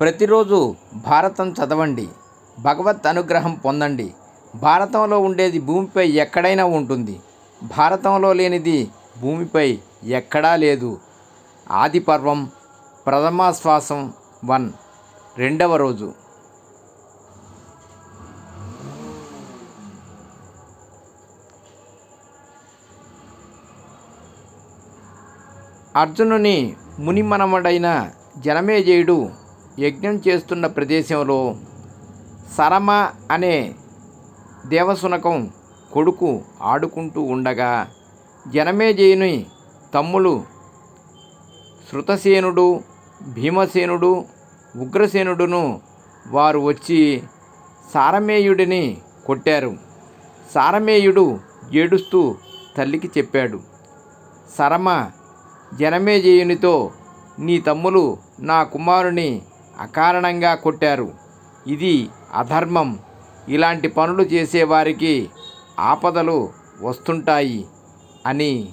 ప్రతిరోజు భారతం చదవండి భగవత్ అనుగ్రహం పొందండి. భారతంలో ఉండేది భూమిపై ఎక్కడైనా ఉంటుంది. భారతంలో లేనిది భూమిపై ఎక్కడా లేదు. ఆది పర్వం ప్రథమాశ్వాసం వన్ రెండవ రోజు. అర్జునుని మునిమనమడైన జనమేజయుడు యజ్ఞం చేస్తున్న ప్రదేశంలో సరమ అనే దేవసునకం కొడుకు ఆడుకుంటూ ఉండగా జనమేజయుని తమ్ములు శృతసేనుడు భీమసేనుడు ఉగ్రసేనుడును వారు వచ్చి సారమేయుడిని కొట్టారు. సారమేయుడు ఏడుస్తూ తల్లికి చెప్పాడు సరమ జనమేజయునితో నీ తమ్ములు నా కుమారుని అకారణంగా కొట్టారు. ఇది అధర్మం. ఇలాంటి పనులు చేసేవారికి ఆపదలు వస్తుంటాయి అని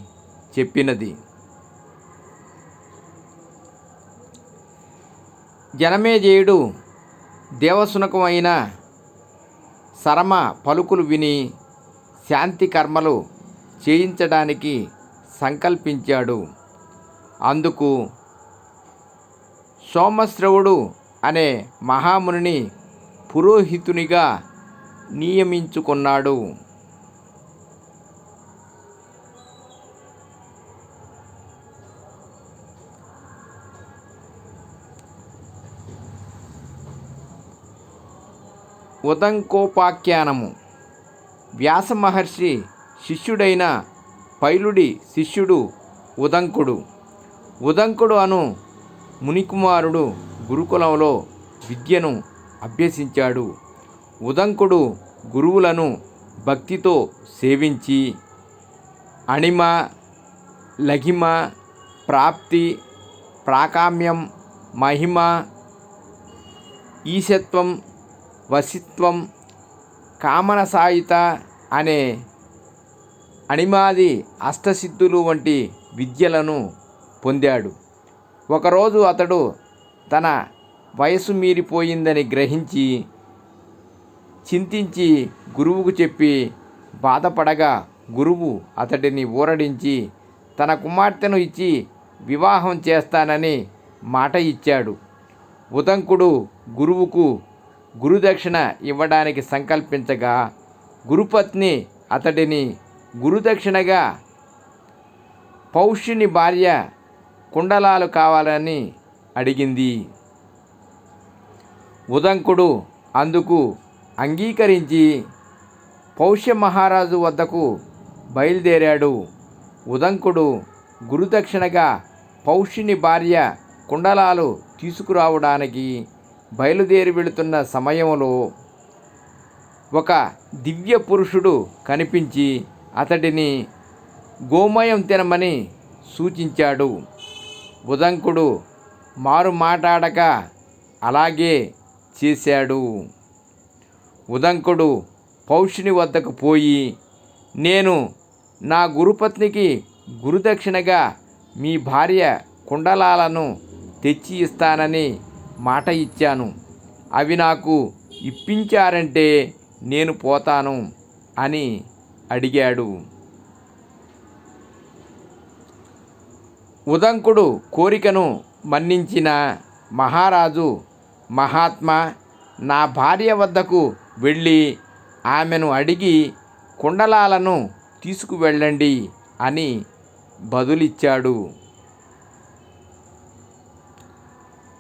చెప్పినది. జనమేజయుడు దేవసునకమైన అయిన సరమ పలుకులు విని శాంతి కర్మలు చేయించడానికి సంకల్పించాడు. అందుకు సోమశ్రవుడు అనే మహామునిని పురోహితునిగా నియమించుకున్నాడు. ఉదంకోపాఖ్యానము. వ్యాస మహర్షి శిష్యుడైన పైలుడి శిష్యుడు ఉదంకుడు. ఉదంకుడు అను మునికుమారుడు గురుకులంలో విద్యను అభ్యసించాడు. ఉదంకుడు గురువులను భక్తితో సేవించి అణిమ లఘిమ ప్రాప్తి ప్రాకామ్యం మహిమ ఈశత్వం వసిత్వం కామనసాయిత అనే అణిమాది అష్టసిద్ధులు వంటి విద్యలను పొందాడు. ఒకరోజు అతడు తన వయసు మీరిపోయిందని గ్రహించి చింతించి గురువుకు చెప్పి బాధపడగా గురువు అతడిని ఊరడించి తన కుమార్తెను ఇచ్చి వివాహం చేస్తానని మాట ఇచ్చాడు. ఉదంకుడు గురువుకు గురుదక్షిణ ఇవ్వడానికి సంకల్పించగా గురుపత్ని అతడిని గురుదక్షిణగా పౌష్యుని భార్య కుండలాలు కావాలని అడిగింది. ఉదంకుడు అందుకు అంగీకరించి పౌష్య మహారాజు వద్దకు బయలుదేరాడు. ఉదంకుడు గురుదక్షిణగా పౌష్యుని భార్య కుండలాలు తీసుకురావడానికి బయలుదేరి వెళుతున్న సమయంలో ఒక దివ్య పురుషుడు కనిపించి అతడిని గోమయం తినమని సూచించాడు. ఉదంకుడు మారు మాట్లాడక అలాగే చేశాడు. ఉదంకుడు పౌష్యుని వద్దకు పోయి నేను నా గురుపత్నికి గురుదక్షిణగా మీ భార్య కుండలాలను తెచ్చి ఇస్తానని మాట ఇచ్చాను. అవి నాకు ఇప్పించారంటే నేను పోతాను అని అడిగాడు. ఉదంకుడు కోరికను మన్నించిన మహారాజు మహాత్మా నా భార్య వద్దకు వెళ్ళి ఆమెను అడిగి కుండలాలను తీసుకువెళ్ళండి అని బదులిచ్చాడు.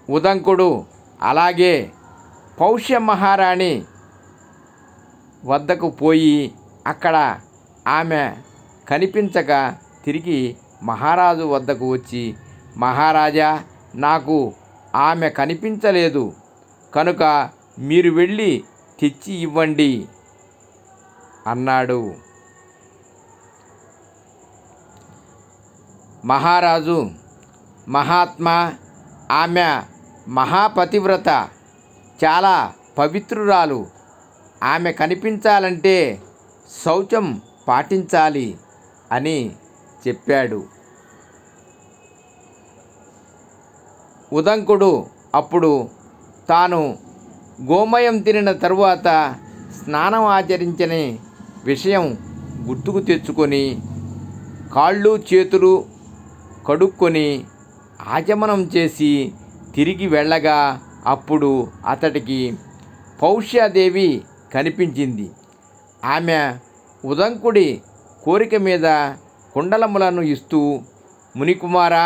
ఉదంకుడు అలాగే పౌష్య మహారాణి వద్దకు పోయి అక్కడ ఆమె కనిపించక తిరిగి మహారాజు వద్దకు వచ్చి మహారాజా నాకు ఆమె కనిపించలేదు. కనుక మీరు వెళ్ళి తెచ్చి ఇవ్వండి అన్నాడు. మహారాజు మహాత్మా ఆమె మహాపతివ్రత చాలా పవిత్రురాలు. ఆమె కనిపించాలంటే శౌచం పాటించాలి అని చెప్పాడు. ఉదంకుడు అప్పుడు తాను గోమయం తినిన తరువాత స్నానం ఆచరించని విషయం గుర్తుకు తెచ్చుకొని కాళ్ళు చేతులు కడుక్కొని ఆచమనం చేసి తిరిగి వెళ్ళగా అప్పుడు అతడికి పౌష్యాదేవి కనిపించింది. ఆమె ఉదంకుడి కోరిక మీద కుండలములను ఇస్తూ మునికుమారా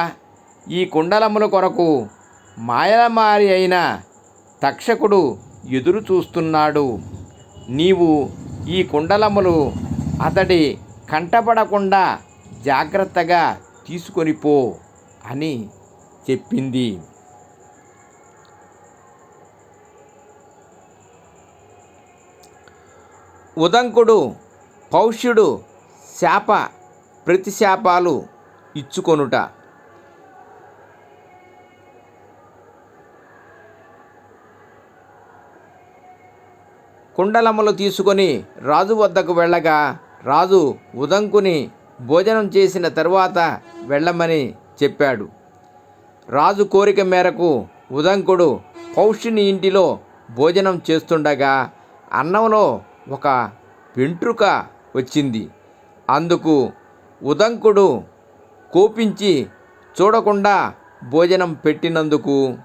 ఈ కుండలముల కొరకు మాయలమారి అయిన తక్షకుడు ఎదురు చూస్తున్నాడు. నీవు ఈ కుండలములు అతడి కంటపడకుండా జాగ్రత్తగా తీసుకొని పో అని చెప్పింది. ఉదంకుడు పౌష్యుడు శాప ప్రతిశాపాలు ఇచ్చుకొనుట. కుండలములు తీసుకొని రాజు వద్దకు వెళ్ళగా రాజు ఉదంకుని భోజనం చేసిన తరువాత వెళ్ళమని చెప్పాడు. రాజు కోరిక మేరకు ఉదంకుడు పౌష్యుని ఇంటిలో భోజనం చేస్తుండగా అన్నంలో ఒక వెంట్రుక వచ్చింది. అందుకు ఉదంకుడు కోపించి చూడకుండా భోజనం పెట్టినందుకు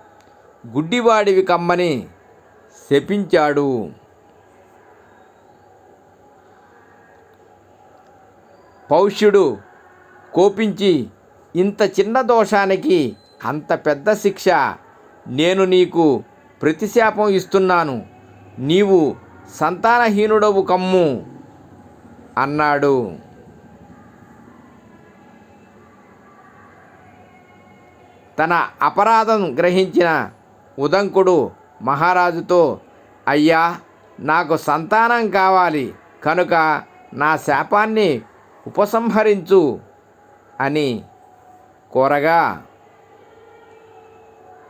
గుడ్డివాడివి కమ్మని శపించాడు. పౌష్యుడు కోపించి ఇంత చిన్న దోషానికి అంత పెద్ద శిక్ష. నేను నీకు ప్రతిశాపం ఇస్తున్నాను. నీవు సంతానహీనుడవు కమ్ము అన్నాడు. తన అపరాధం గ్రహించిన ఉదంకుడు మహారాజుతో అయ్యా నాకు సంతానం కావాలి కనుక నా శాపాన్ని ఉపసంహరించు అని కోరగా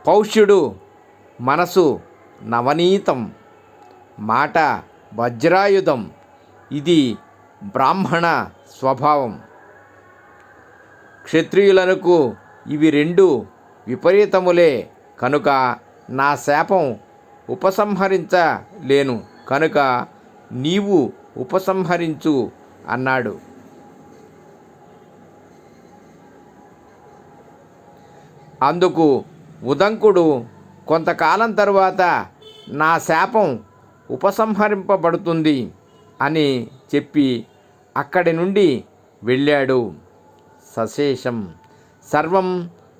పౌష్యుడు మనసు నవనీతం మాట వజ్రాయుధం. ఇది బ్రాహ్మణ స్వభావం. క్షత్రియులకు ఇవి రెండు విపరీతములే. కనుక నా శాపం ఉపసంహరించలేను. కనుక నీవు ఉపసంహరించు అన్నాడు. అందుకు ఉదంకుడు కొంతకాలం తరువాత నా శాపం ఉపసంహరింపబడుతుంది అని చెప్పి అక్కడి నుండి వెళ్ళాడు. సశేషం. సర్వం